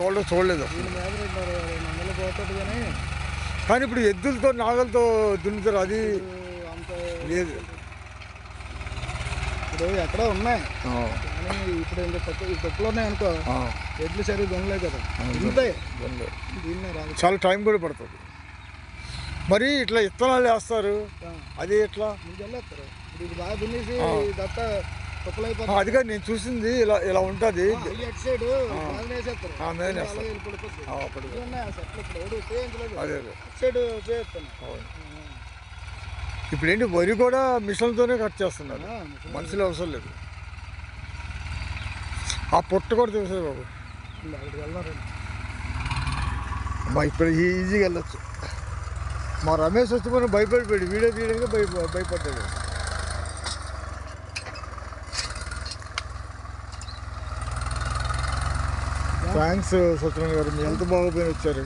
వాళ్ళు చూడలేదు. మీద కానీ కానీ ఇప్పుడు ఎద్దులతో నాగలతో దున్నుతారు. అది లేదు. ఇప్పుడు ఎక్కడ ఉన్నాయి. కానీ ఇప్పుడు ఇంకా తక్కువ తక్కువలో ఉన్నాయి అనుకో ఎడ్లు సరిగ్గా దొనలే కదా. దున్నలేదు. దీన్నే రాదు. చాలా టైం కూడా పడుతుంది. మరి ఇట్లా ఇత్తనాలు వేస్తారు. అది ఎట్లా? మీకు వెళ్ళేస్తారు. ఇప్పుడు ఇది బాగా దున్నేసి ఆ. అదిగా నేను చూసింది ఇలా ఇలా ఉంటుంది. ఇప్పుడు. ఏంటి వరి కూడా మిషన్తోనే కట్ చేస్తున్నారు. మనుషులు అవసరం లేదు. ఆ పొట్ట కూడా తెలుసు బాబు. మా ఇప్పుడు ఈజీగా వెళ్ళొచ్చు. మా రమేష్ వచ్చి మనం భయపడిపోయాడు. వీడియో తీయడానికి భయ భయపడ్డాడు. థ్యాంక్స్ సత్యనారాయణ గారు. మీ ఎంత బాగోపోయిన వచ్చారు.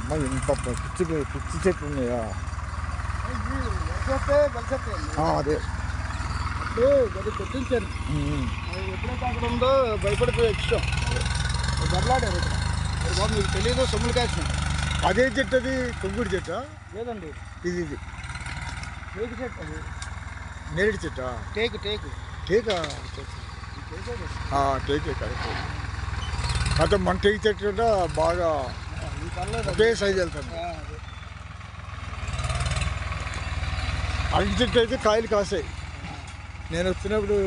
అమ్మ ఇంత పిచ్చి పిచ్చి చెట్లు ఉన్నాయా? అదే. కొద్దిగా కొట్టించాను. అది ఎప్పుడైతే అక్కడ ఉందో భయపడిపోయి వచ్చాం బదలాడారు అది బాబు మీకు తెలియదు సొమ్ములు కాసిన. అదే చెట్టు అది? కుంకుడు చెట్టా? లేదండి. ఇది ఇది. టేకు చెట్టు అది. నేరేడు చెట్టా? టేకు టేకు. టేకా? టేకే కరెక్ట్. అయితే మన టేక్ చెట్టు కూడా బాగా. ఒకే సైజ్ వెళ్తుంది. అరటి చెట్టు అయితే కాయలు కాసాయి. నేను వచ్చినప్పుడు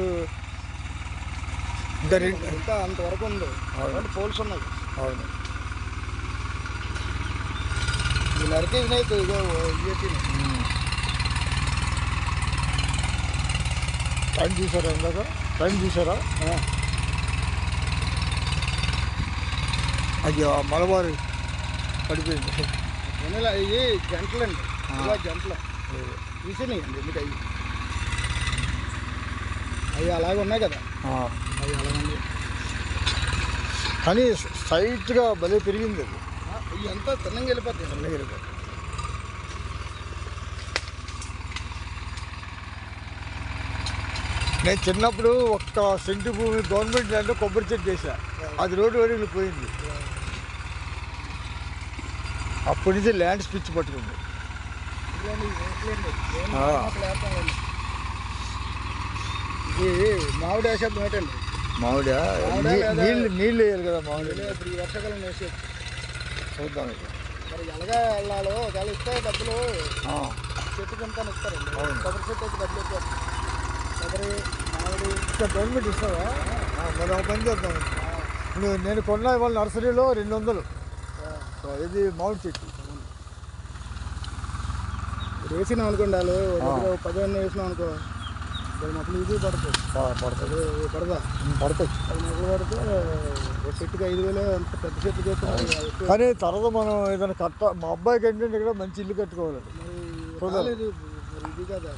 ఇంకా ఇంకా అంతవరకు ఉంది. పోల్స్ ఉన్నాయి. అవును. ఈ నరికేసినాయి ఇదిగో టైం చూసారా ఇందాక? టైం చూసారా? అయ్యో మలబారు పడిపోయింది. ఇవి జంటలండి ఆ. ఇలా జంటలు. తీసినాయండి ఎందుకు అవి అవి అలాగే ఉన్నాయి కదా? అవి అలాగండి కానీ స్ట్రైట్గా భలే పెరిగింది అది. అంతా తిన్నంగా వెళ్ళిపోతాయి. మెల్లగా వెళ్ళిపోయింది. నేను చిన్నప్పుడు ఒక్క సెంటు భూమి గవర్నమెంట్ ల్యాండ్లో కొబ్బరి చెట్టు వేసా అది రోడ్డు వరకు పోయింది అప్పటి నుంచి ల్యాండ్ స్పిచ్ పట్టుకుంది. ఇది మామిడి వేసేద్దాం ఏంటండి మామిడి? నీళ్ళు నీళ్ళు వేయాలి కదా మామిడి. ఈ వర్షాకాలం వేసేది చూద్దాం ఇక. మరి ఎలాగా వెళ్ళాలో ఒకవేళ ఇస్తే డబ్బులు చెట్టు కింద ఇస్తారండి. కొబ్బరి చెట్టు అయితే డబ్బులు ఎక్కువ. కొబ్బరి గవర్నమెంట్ ఇస్తావా? మరి ఒక పని చేద్దాం. నేను కొన్న వాళ్ళ నర్సరీలో రెండు వందలు ఇది మామిడి చెట్టు వేసినాం అనుకోండి వాళ్ళు ఆ. దగ్గర పదిహేను వేసినాం అనుకో పది మొక్కలు ఇది పడుతుంది పడుతుంది పడదా? పడుతుంది పది మొక్కలు పడితే ఒక చెట్టుకి ఐదు వేలు అంత పెద్ద చెట్టు చేస్తే. కానీ తర్వాత మనం ఏదైనా కట్ట మా అబ్బాయికి ఏంటంటే ఇక్కడ మంచి ఇల్లు కట్టుకోవాలి. ఇది కదా.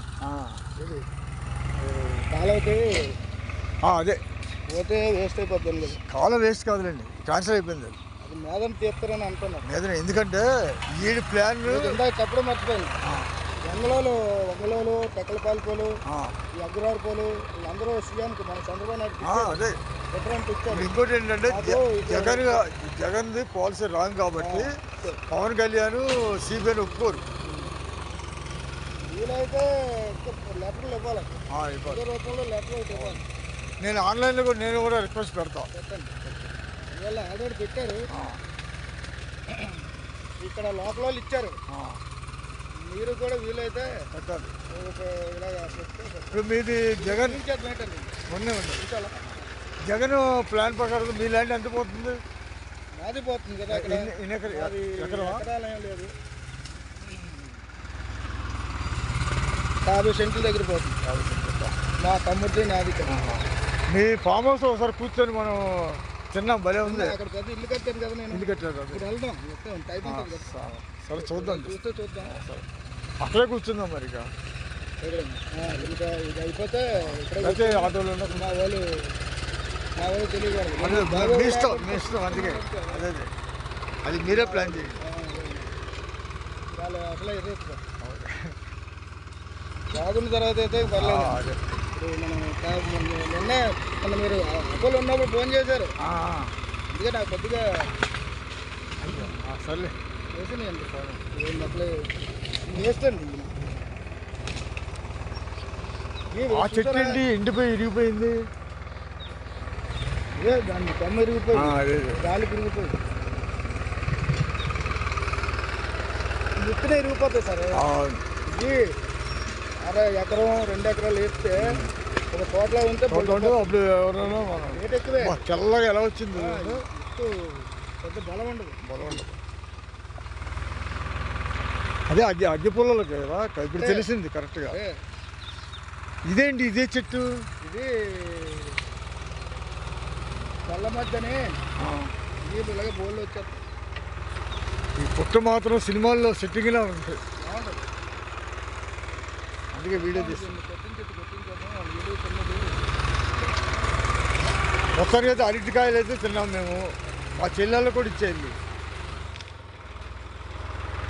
కాలైతే అదే. పోతే వేస్ట్ అయిపోద్ది కదా. కాలం వేస్ట్ కాదులేండి. క్యాన్సల్ అయిపోయింది అది. అది మేదం తీస్తారని అంటున్నారు. మీద ఎందుకంటే ఈ ప్లాన్ తప్పుడు మర్చిపోయింది వంగలోలు వంగలోలు టెక్కలపాలిపోలు ఈ అగ్రవారి పోలు వీళ్ళందరూ సీఎంకి మన చంద్రబాబు నాయుడు అదే. ఇచ్చారు ఇంకోటి ఏంటంటే జగన్ జగన్ది పాలసీ రాంగ్ కాబట్టి పవన్ కళ్యాణ్ సిబిఐని ఒప్పుకోరు. వీలైతే లెటర్లు ఇవ్వాలి. ఆ, ఇవ్వాలి. ఇదే రూపంలో లెటర్ ఒకటి ఇవ్వాలి. నేను ఆన్లైన్లో కూడా నేను కూడా రిక్వెస్ట్ పెడతా. పెట్టండి ఆల్రెడీ పెట్టారు. ఇక్కడ లోకల్ వాళ్ళు ఇచ్చారు. మీరు కూడా వీలైతే పెట్టాలి. ఇప్పుడు మీది జగన్ ఉంది ఉంచాలా జగన్ ప్లాన్ ప్రకారం మీ ల్యాండ్ ఎంత పోతుంది? నాది పోతుంది కదా ఎన్ని-? ఎకరాలు ఏం లేదు. యాభై సెంట్ల దగ్గర పోతుంది. మా తమ్ముడిది నాది మీ ఫామ్ హౌస్ ఒకసారి కూర్చొని మనం చిన్న భలే ఉంది. అక్కడ పెద్ద ఇల్లు కట్టాను కదా నేను. ఇల్లు కట్టారు కదా. ఇప్పుడు వెళ్దాం స- సరే చూద్దాం. చూస్తే చూద్దాం. అక్కడే కూర్చుందాం మరి ఇక. ఇది అయిపోతే అయితే ఆటోలో మా వాళ్ళు మా వాళ్ళు తెలియకూడదు. మీ ఇష్టం మీ ఇష్టం అందుకే. అదే అదే. మీరే ప్లాన్ చేయండి. వాళ్ళు అసలే ఎదురు బాగున్న తర్వాత అయితే పర్లేదు. అదే. మనం నిన్న మొన్న మీరు అపోలో ఉన్నప్పుడు ఫోన్ చేశారు. అందుకే నాకు కొద్దిగా సర్లే. వేసినాయి అండి ఫోన్. ఏం అట్లే వేస్తండి ఆ చెట్టు ఏంటి? ఎండిపోయి ఇరిగిపోయింది. ఏ దాన్ని కొమ్మ ఆ, ఇరిగిపోయి అదే అదే. గాలి పెరిగిపోయి విత్తనే ఇరిగిపోతాయి సార్. ఇది అర ఎకరం రెండు ఎకరాలు వేస్తే ఒక తోటలో ఉంటే అప్పుడు ఎవరైనా రేట్ ఎక్కువే. తెల్లగా ఎలా వచ్చింది? పెద్ద బలం ఉండదు. బలం ఉండదు. అదే అగ్గి అగ్గి పుల్లలకి కదా? ఇప్పుడు తెలిసింది కరెక్ట్గా ఇదేంటి ఇదే చెట్టు? ఇది కళ్ళ మధ్యనే ఇలాగే బోళ్ళు వచ్చేస్తాయి. ఈ పుట్ట మాత్రం సినిమాల్లో సెట్టింగ్లా ఉంటుంది. అందుకే వీడియో తీసి ఒక్కరికైతే అరటికాయలు అయితే తిన్నాం మేము. మా చెల్లెళ్ళు కూడా ఇచ్చేయండి.